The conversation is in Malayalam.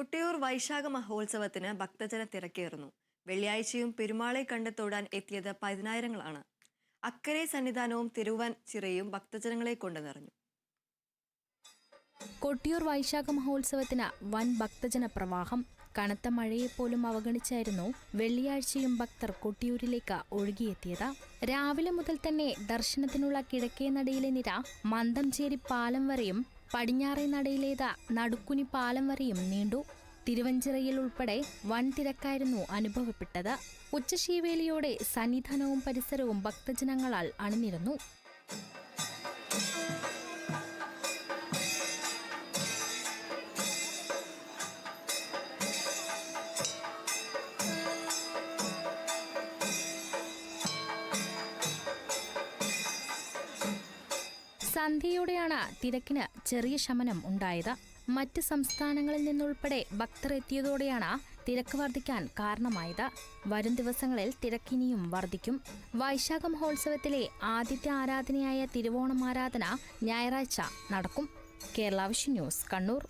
കൊട്ടിയൂർ വൈശാഖ മഹോത്സവത്തിന് ഭക്തജന തിരക്കേറുന്നു. വെള്ളിയാഴ്ചയും പെരുമാളെ കണ്ടെത്തോടാൻ എത്തിയത് പതിനായിരങ്ങളാണ്. അക്കരെ സന്നിധാനവും തിരുവാൻ ചിറയും ഭക്തജനങ്ങളെ കൊണ്ട് നിറഞ്ഞു. കൊട്ടിയൂർ വൈശാഖ മഹോത്സവത്തിന് വൻ ഭക്തജന പ്രവാഹം കനത്ത മഴയെപ്പോലും അവഗണിച്ചായിരുന്നു വെള്ളിയാഴ്ചയും ഭക്തർ കൊട്ടിയൂരിലേക്ക് ഒഴുകിയെത്തിയത്. രാവിലെ മുതൽ തന്നെ ദർശനത്തിനുള്ള കിഴക്കേ നടയിലെ നിര മന്ദംചേരി പാലം വരെയും പടിഞ്ഞാറേ നടയിലേത നടുക്കുനി പാലം വരെയും നീണ്ടു. തിരുവഞ്ചിറയിൽ ഉൾപ്പെടെ വൻ തിരക്കായിരുന്നു അനുഭവപ്പെട്ടത്. ഉച്ചശീവേലിയോടെ സന്നിധാനവും പരിസരവും ഭക്തജനങ്ങളാൽ അണിനിരന്നു. സന്ധ്യയോടെയാണ് തിരക്കിന് ചെറിയ ശമനം ഉണ്ടായത്. മറ്റ് സംസ്ഥാനങ്ങളിൽ നിന്നുൾപ്പെടെ ഭക്തർ എത്തിയതോടെയാണ് തിരക്ക് വർദ്ധിക്കാൻ കാരണമായത്. വരും ദിവസങ്ങളിൽ തിരക്കിനിയും വർദ്ധിക്കും. വൈശാഖ മഹോത്സവത്തിലെ ആദ്യത്തെ ആരാധനയായ തിരുവോണം ആരാധന ഞായറാഴ്ച നടക്കും. കേരള ന്യൂസ് കണ്ണൂർ.